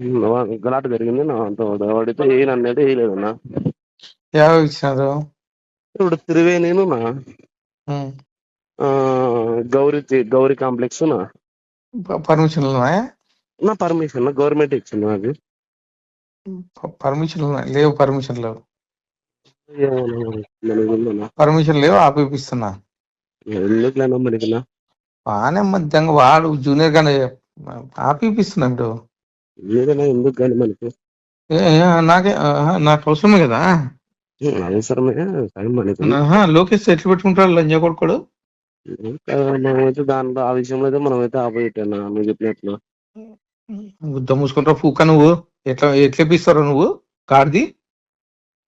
గలాట జరిగింది నా అంత వాడితే ఏయను అనేది వేయలేదు నా యాభై ఇచ్చినారు? ఇప్పుడు త్రివేణిను నా. ఉమ్. ఆ, గౌరీ గౌరీ కాంప్లెక్స్ నా. ప- పర్మిషన్లు ఉన్నాయా నా పర్మిషన్ గవర్నమెంట్ ఇచ్చింది నాకు. ప- పర్మిషన్లు. ఉన్నాయి లేవు పర్మిషన్ లేవు పర్మిషన్ లేవు ఆపిపిస్తున్నా నా? బాగానే మధ్యంగా వాడు జూనియర్ గానే ఆపిపిస్తున్నా ఇప్పుడు ఏదైనా ఎందుకు కానీ మనకి? నాకే నాకు అవసరమే కదా. అవసరమే లోకేష్ ఎట్లా పెట్టుకుంటాడు లంజా కొడుకోడు? మనమైతే దాంట్లో ఆ విషయంలో అయితే మనమైతే ఆపోయిట్టా నువ్వు చెప్పినట్లు గుద్ద మూసుకుంటావు పూక నువ్వు? ఎట్లా ఎట్లా ఇప్పిస్తావు నువ్వు? కార్ది?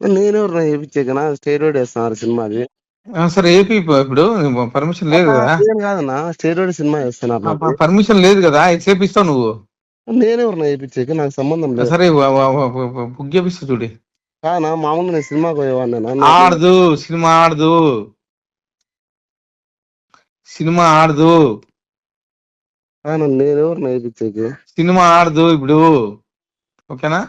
నేనెవరు చేయించాకనా స్టేరోడ్ వేస్తున్నారు సినిమాది సరే ఏపీ ఇప్పుడు పర్మిషన్ లేదు కదా. నేను కాదన్నా స్టేరోడ్ సినిమా వేస్తున్నారు. పర్మిషన్ లేదు కదా ఎట్లా ఇప్పిస్తావు నువ్వు? నేనెవరు వేయించాక నాకు సంబంధం లేదు. సరే బుక్ చేపిస్తా చూడి. కానా మామూలు నేను సినిమాకి పోయేవాడినా ఆడదు సినిమా ఆడదు. సినిమా ఆడదు. నేనెవరు వేయించాక సినిమా ఆడదు ఇప్పుడు. ఓకేనా?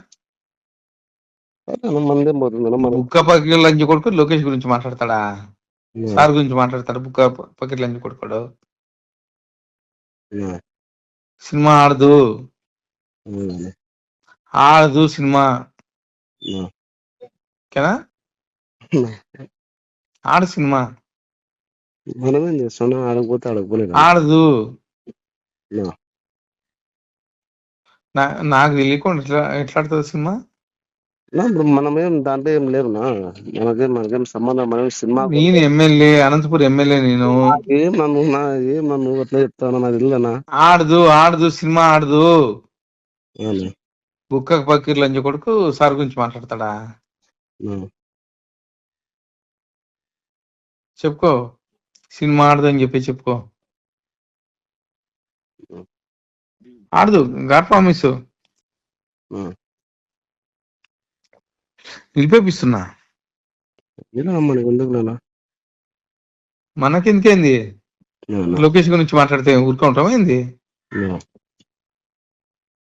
మందేం పోతుంది మనం బుక్క పకెట్ లంచ్ కొడుకు లోకేష్ గురించి మాట్లాడతాడా? సార్ గురించి మాట్లాడతాడు? బుక్క పకెట్ లంచ్ కొడుకోడు? సినిమా ఆడదు. ఆడదు సినిమా. ఓకేనా ఆడు సినిమా. మనమేం చేస్తున్నాం ఆడకపోతే ఆడకపోలేదు ఆడదు నాకు తెలియకుండా ఎట్లా ఎట్లా ఆడుతుంది సినిమా? ఇప్పుడు మనమేం దాంట్లో ఏం లేవునా మనకేం మనకేం సంబంధం మనం సినిమా నేను ఎమ్మెల్యే అనంతపురం ఎమ్మెల్యే నేను. ఏం నన్ను నా ఏం నన్ను అట్లా చెప్తాను నాకు తెలియదనా ఆడదు ఆడదు సినిమా ఆడదు? బుక్క పకీర్ లంచ్ కొడుకు సార్ గురించి మాట్లాడతాడా. చెప్పుకో. సినిమా ఆడదు అని చెప్పి చెప్పుకో. ఆడదు. God promise. నిలిపేపిస్తున్నా. మనకెందుకేంది? లోకేష్ గురించి మాట్లాడితే ఊరుకుంటాం ఏంది.